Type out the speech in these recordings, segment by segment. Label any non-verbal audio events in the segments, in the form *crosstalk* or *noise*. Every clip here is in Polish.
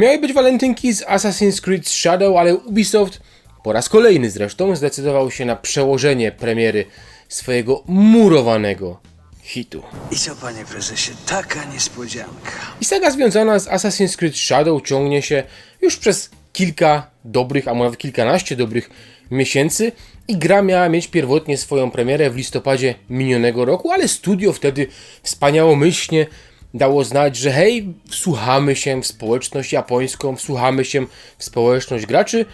Miały być walentynki z Assassin's Creed Shadow, ale Ubisoft, po raz kolejny zresztą, zdecydował się na przełożenie premiery swojego murowanego hitu. I co, panie prezesie, taka niespodzianka. I saga związana z Assassin's Creed Shadow ciągnie się już przez kilka dobrych, a może kilkanaście dobrych miesięcy i gra miała mieć pierwotnie swoją premierę w listopadzie minionego roku, ale studio wtedy wspaniałomyślnie dało znać, że hej, wsłuchamy się w społeczność japońską, wsłuchamy się w społeczność graczy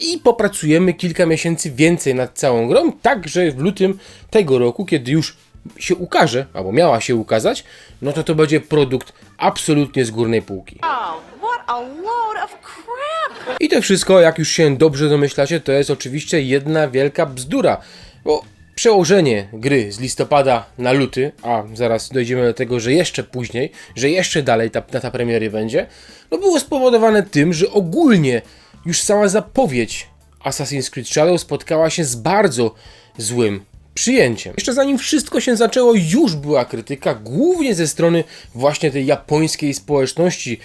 i popracujemy kilka miesięcy więcej nad całą grą, tak że w lutym tego roku, kiedy już się ukaże, albo miała się ukazać, no to to będzie produkt absolutnie z górnej półki. I to wszystko, jak już się dobrze domyślacie, to jest oczywiście jedna wielka bzdura, bo przełożenie gry z listopada na luty, a zaraz dojdziemy do tego, że jeszcze później, że jeszcze dalej ta data premiery będzie, no było spowodowane tym, że ogólnie już sama zapowiedź Assassin's Creed Shadow spotkała się z bardzo złym przyjęciem. Jeszcze zanim wszystko się zaczęło, już była krytyka, głównie ze strony właśnie tej japońskiej społeczności, e,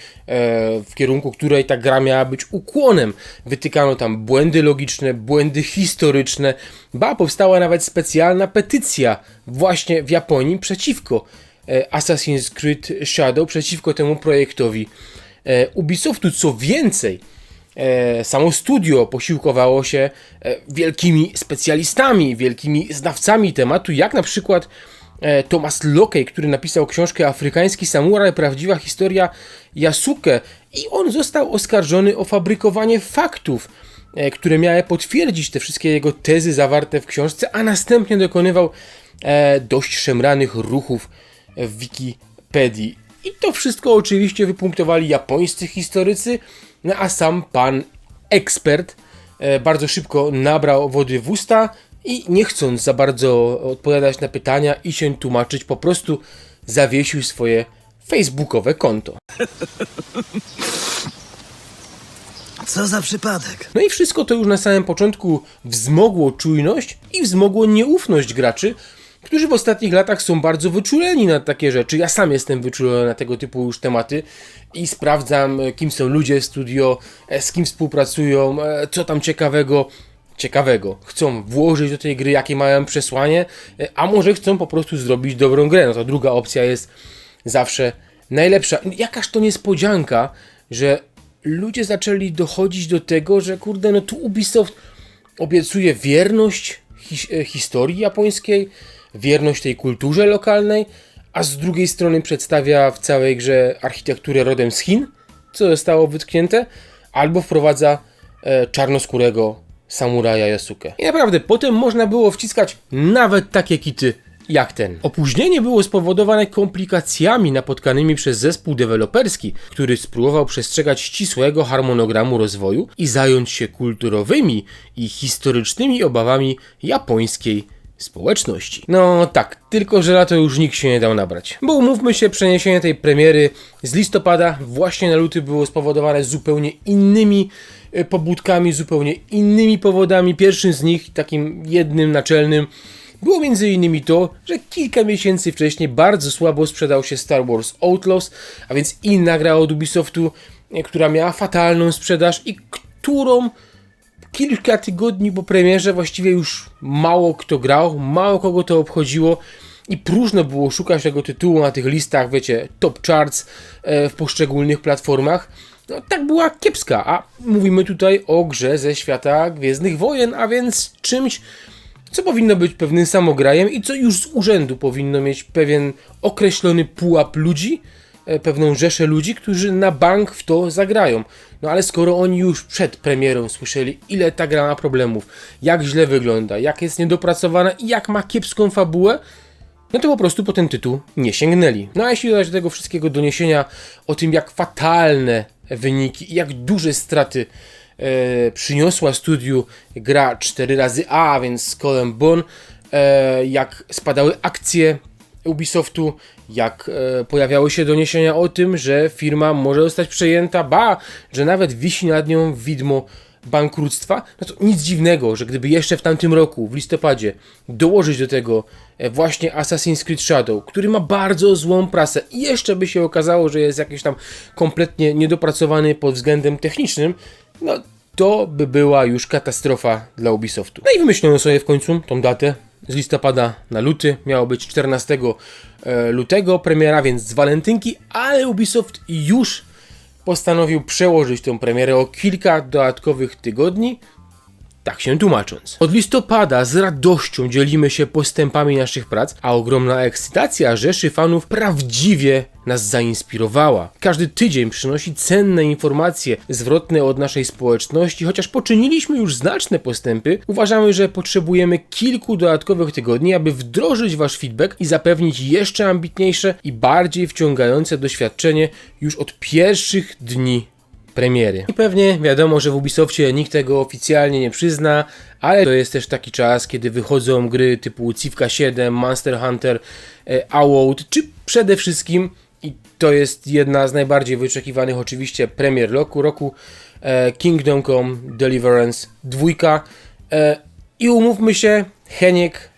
w kierunku której ta gra miała być ukłonem. Wytykano tam błędy logiczne, błędy historyczne, ba, powstała nawet specjalna petycja właśnie w Japonii przeciwko e, Assassin's Creed Shadow, przeciwko temu projektowi e, Ubisoftu. Co więcej, samo studio posiłkowało się e, wielkimi specjalistami, wielkimi znawcami tematu, jak na przykład e, Thomas Locke, który napisał książkę Afrykański Samuraj, prawdziwa historia Yasuke i on został oskarżony o fabrykowanie faktów, e, które miały potwierdzić te wszystkie jego tezy zawarte w książce, a następnie dokonywał e, dość szemranych ruchów w Wikipedii. I to wszystko oczywiście wypunktowali japońscy historycy, no a sam pan ekspert e, bardzo szybko nabrał wody w usta i nie chcąc za bardzo odpowiadać na pytania i się tłumaczyć, po prostu zawiesił swoje facebookowe konto. *laughs* Co za przypadek? No i wszystko to już na samym początku wzmogło czujność i wzmogło nieufność graczy, którzy w ostatnich latach są bardzo wyczuleni na takie rzeczy. Ja sam jestem wyczulony na tego typu już tematy i sprawdzam, e, kim są ludzie w studio, e, z kim współpracują, e, co tam ciekawego. Ciekawego. Chcą włożyć do tej gry, jakie mają przesłanie, a może chcą po prostu zrobić dobrą grę. No to druga opcja jest zawsze najlepsza. Jakaż to niespodzianka, że ludzie zaczęli dochodzić do tego, że kurde, no tu Ubisoft obiecuje wierność his- historii japońskiej, wierność tej kulturze lokalnej, a z drugiej strony przedstawia w całej grze architekturę rodem z Chin, co zostało wytknięte, albo wprowadza e, czarnoskórego samuraja Yasuke. I naprawdę, potem można było wciskać nawet takie kity jak ten. Opóźnienie było spowodowane komplikacjami napotkanymi przez zespół deweloperski, który spróbował przestrzegać ścisłego harmonogramu rozwoju i zająć się kulturowymi i historycznymi obawami japońskiej społeczności. No tak, tylko że na to już nikt się nie dał nabrać. Bo umówmy się, przeniesienie tej premiery z listopada właśnie na luty było spowodowane zupełnie innymi e, pobudkami, zupełnie innymi powodami. Pierwszym z nich, takim jednym naczelnym, było innymi to, że kilka miesięcy wcześniej bardzo słabo sprzedał się Star Wars Outlaws, a więc inna gra od Ubisoftu, e, która miała fatalną sprzedaż i którą kilka tygodni po premierze właściwie już mało kto grał, mało kogo to obchodziło i próżno było szukać tego tytułu na tych listach, wiecie, top charts e, w poszczególnych platformach. No, tak była kiepska, a mówimy tutaj o grze ze świata Gwiezdnych Wojen, a więc czymś, co powinno być pewnym samograjem i co już z urzędu powinno mieć pewien określony pułap ludzi, pewną rzeszę ludzi, którzy na bank w to zagrają. No ale skoro oni już przed premierą słyszeli, ile ta gra ma problemów, jak źle wygląda, jak jest niedopracowana i jak ma kiepską fabułę, no to po prostu po ten tytuł nie sięgnęli. No a jeśli dodać do tego wszystkiego doniesienia o tym, jak fatalne wyniki i jak duże straty e, przyniosła studiu gra 4 razy A, więc Skull and Bone, e, jak spadały akcje Ubisoftu, jak e, pojawiały się doniesienia o tym, że firma może zostać przejęta, ba, że nawet wisi nad nią widmo bankructwa, no to nic dziwnego, że gdyby jeszcze w tamtym roku, w listopadzie, dołożyć do tego e, właśnie Assassin's Creed Shadow, który ma bardzo złą prasę i jeszcze by się okazało, że jest jakiś tam kompletnie niedopracowany pod względem technicznym, no to by była już katastrofa dla Ubisoftu. No i wymyślono sobie w końcu tą datę z listopada na luty. Miało być 14 e, lutego premiera, więc z walentynki, ale Ubisoft już postanowił przełożyć tę premierę o kilka dodatkowych tygodni, tak się tłumacząc. Od listopada z radością dzielimy się postępami naszych prac, a ogromna ekscytacja rzeszy fanów prawdziwie nas zainspirowała. Każdy tydzień przynosi cenne informacje zwrotne od naszej społeczności, chociaż poczyniliśmy już znaczne postępy, uważamy, że potrzebujemy kilku dodatkowych tygodni, aby wdrożyć wasz feedback i zapewnić jeszcze ambitniejsze i bardziej wciągające doświadczenie już od pierwszych dni premiery. I pewnie wiadomo, że w Ubisoftie nikt tego oficjalnie nie przyzna, ale to jest też taki czas, kiedy wychodzą gry typu Civka 7, Monster Hunter, e, Award, czy przede wszystkim, to jest jedna z najbardziej wyczekiwanych oczywiście premier roku, roku e, Kingdom Come Deliverance 2. E, I umówmy się, Heniek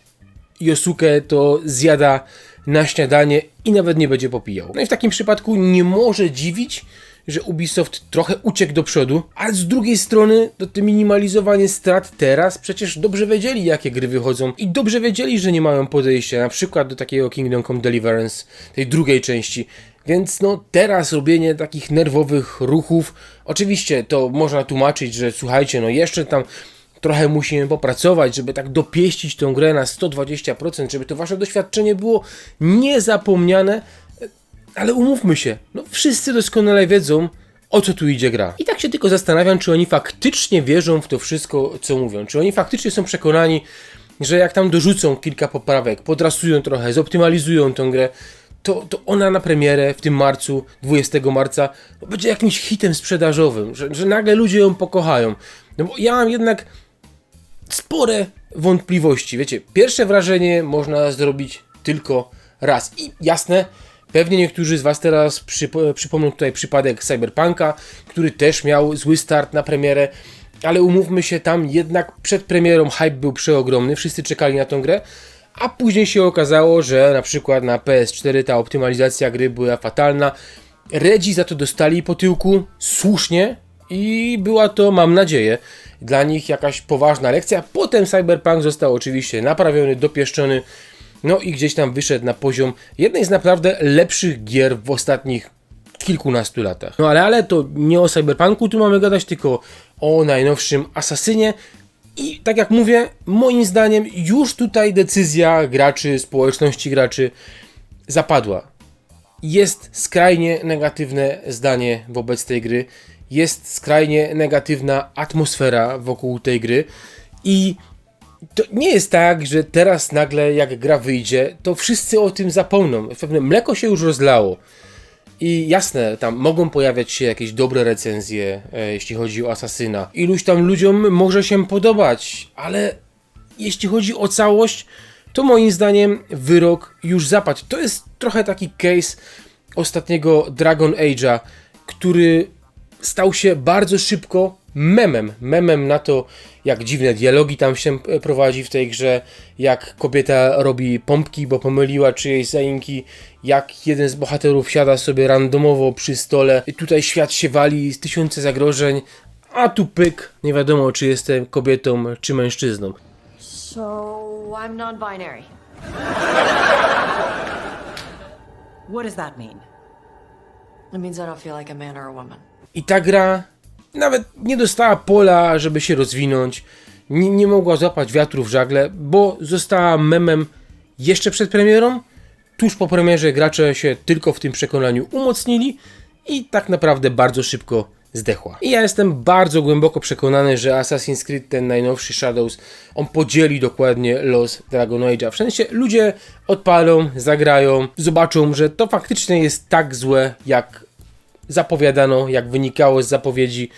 Yosuke to zjada na śniadanie i nawet nie będzie popijał. No i w takim przypadku nie może dziwić, że Ubisoft trochę uciekł do przodu, ale z drugiej strony to te minimalizowanie strat teraz przecież dobrze wiedzieli jakie gry wychodzą i dobrze wiedzieli, że nie mają podejścia na przykład do takiego Kingdom Come Deliverance, tej drugiej części. Więc no teraz robienie takich nerwowych ruchów, oczywiście to można tłumaczyć, że słuchajcie, no jeszcze tam trochę musimy popracować, żeby tak dopieścić tą grę na 120%, żeby to wasze doświadczenie było niezapomniane, ale umówmy się, no wszyscy doskonale wiedzą, o co tu idzie gra. I tak się tylko zastanawiam, czy oni faktycznie wierzą w to wszystko, co mówią. Czy oni faktycznie są przekonani, że jak tam dorzucą kilka poprawek, podrasują trochę, zoptymalizują tę grę, to, to ona na premierę w tym marcu, 20 marca, no będzie jakimś hitem sprzedażowym, że, że nagle ludzie ją pokochają. No bo ja mam jednak spore wątpliwości. Wiecie, pierwsze wrażenie można zrobić tylko raz. I jasne, pewnie niektórzy z Was teraz przypo- przypomną tutaj przypadek Cyberpunka, który też miał zły start na premierę, ale umówmy się, tam jednak przed premierą hype był przeogromny, wszyscy czekali na tą grę. A później się okazało, że na przykład na PS4 ta optymalizacja gry była fatalna. Redzi za to dostali po tyłku słusznie i była to, mam nadzieję, dla nich jakaś poważna lekcja. Potem Cyberpunk został oczywiście naprawiony, dopieszczony, no i gdzieś tam wyszedł na poziom jednej z naprawdę lepszych gier w ostatnich kilkunastu latach. No ale, ale to nie o Cyberpunku tu mamy gadać, tylko o najnowszym Asasynie. I tak jak mówię, moim zdaniem już tutaj decyzja graczy, społeczności graczy zapadła. Jest skrajnie negatywne zdanie wobec tej gry, jest skrajnie negatywna atmosfera wokół tej gry i to nie jest tak, że teraz nagle jak gra wyjdzie, to wszyscy o tym zapomną. Pewne mleko się już rozlało. I jasne, tam mogą pojawiać się jakieś dobre recenzje, e, jeśli chodzi o Asasyna. Iluś tam ludziom może się podobać, ale jeśli chodzi o całość, to moim zdaniem wyrok już zapadł. To jest trochę taki case ostatniego Dragon Age'a, który stał się bardzo szybko memem. Memem na to, jak dziwne dialogi tam się e, prowadzi w tej grze, jak kobieta robi pompki, bo pomyliła czyjeś zaimki, jak jeden z bohaterów siada sobie randomowo przy stole i tutaj świat się wali z tysiące zagrożeń, a tu pyk, nie wiadomo czy jestem kobietą czy mężczyzną. So I'm non-binary. What does that mean? It means I don't feel like a man or a woman. I ta gra nawet nie dostała pola, żeby się rozwinąć, nie, nie mogła złapać wiatru w żagle, bo została memem jeszcze przed premierą. Tuż po premierze gracze się tylko w tym przekonaniu umocnili i tak naprawdę bardzo szybko zdechła. I ja jestem bardzo głęboko przekonany, że Assassin's Creed, ten najnowszy Shadows, on podzieli dokładnie los Dragon Age'a. W sensie ludzie odpalą, zagrają, zobaczą, że to faktycznie jest tak złe, jak zapowiadano, jak wynikało z zapowiedzi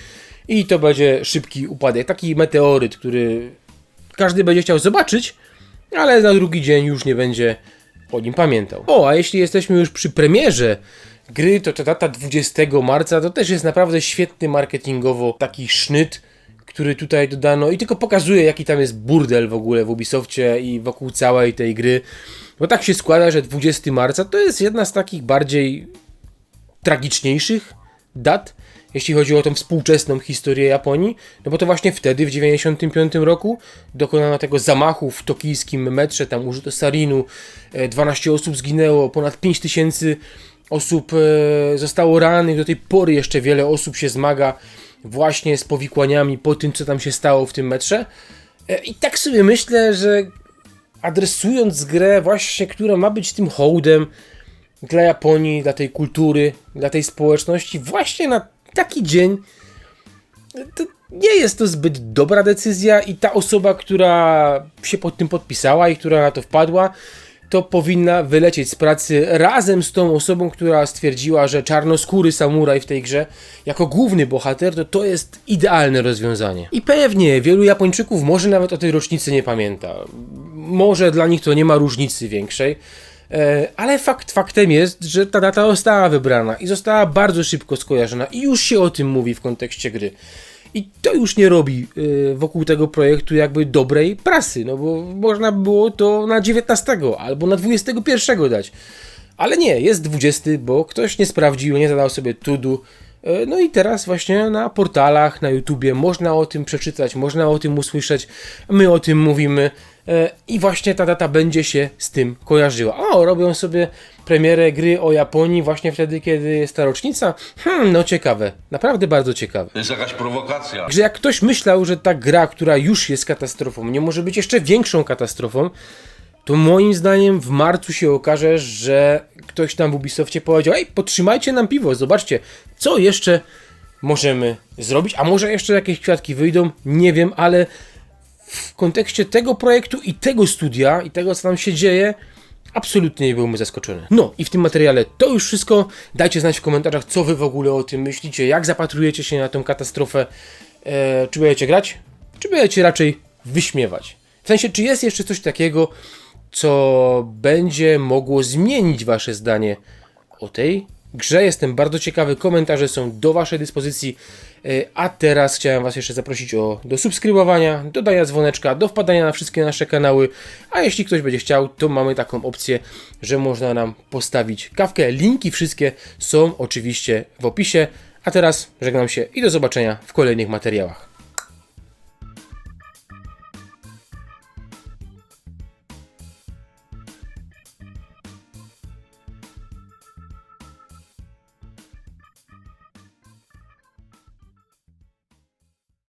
i to będzie szybki upadek. Taki meteoryt, który każdy będzie chciał zobaczyć, ale na drugi dzień już nie będzie o nim pamiętał. O, a jeśli jesteśmy już przy premierze gry, to ta data 20 marca to też jest naprawdę świetny marketingowo taki sznyt, który tutaj dodano i tylko pokazuje, jaki tam jest burdel w ogóle w Ubisoftie i wokół całej tej gry. Bo tak się składa, że 20 marca to jest jedna z takich bardziej tragiczniejszych dat, jeśli chodzi o tą współczesną historię Japonii, no bo to właśnie wtedy, w 95 roku, dokonano tego zamachu w tokijskim metrze, tam użyto sarinu, e, 12 osób zginęło, ponad 5000 osób e, zostało rannych, do tej pory jeszcze wiele osób się zmaga właśnie z powikłaniami po tym, co tam się stało w tym metrze. E, I tak sobie myślę, że adresując grę właśnie, która ma być tym hołdem dla Japonii, dla tej kultury, dla tej społeczności, właśnie na taki dzień, to nie jest to zbyt dobra decyzja i ta osoba, która się pod tym podpisała i która na to wpadła, to powinna wylecieć z pracy razem z tą osobą, która stwierdziła, że czarnoskóry samuraj w tej grze jako główny bohater to to jest idealne rozwiązanie. I pewnie wielu Japończyków może nawet o tej rocznicy nie pamięta. Może dla nich to nie ma różnicy większej. E, Ale fakt faktem jest, że ta data została wybrana i została bardzo szybko skojarzona i już się o tym mówi w kontekście gry. I to już nie robi y, wokół tego projektu jakby dobrej prasy, no bo można by było to na 19 albo na 21 dać. Ale nie, jest 20, bo ktoś nie sprawdził, nie zadał sobie tudu. E, No i teraz właśnie na portalach, na YouTubie można o tym przeczytać, można o tym usłyszeć. My o tym mówimy e, i właśnie ta data będzie się z tym kojarzyła. O, robią sobie premierę gry o Japonii właśnie wtedy, kiedy jest ta rocznica. Hmm, no ciekawe, naprawdę bardzo ciekawe. To jest jakaś prowokacja. Że jak ktoś myślał, że ta gra, która już jest katastrofą, nie może być jeszcze większą katastrofą, to moim zdaniem w marcu się okaże, że ktoś tam w Ubisoftie powiedział: Ej, podtrzymajcie nam piwo, zobaczcie, co jeszcze możemy zrobić. A może jeszcze jakieś kwiatki wyjdą, nie wiem, ale w kontekście tego projektu i tego studia i tego, co tam się dzieje, absolutnie nie byłbym zaskoczony. No i w tym materiale to już wszystko. Dajcie znać w komentarzach, co wy w ogóle o tym myślicie, jak zapatrujecie się na tę katastrofę. E, czy będziecie grać, czy będziecie raczej wyśmiewać? W sensie, czy jest jeszcze coś takiego, co będzie mogło zmienić wasze zdanie o tej grze. Jestem bardzo ciekawy, komentarze są do waszej dyspozycji. E, A teraz chciałem was jeszcze zaprosić o, do subskrybowania, dodania dzwoneczka, do wpadania na wszystkie nasze kanały. A jeśli ktoś będzie chciał, to mamy taką opcję, że można nam postawić kawkę. Linki wszystkie są oczywiście w opisie. A teraz żegnam się i do zobaczenia w kolejnych materiałach.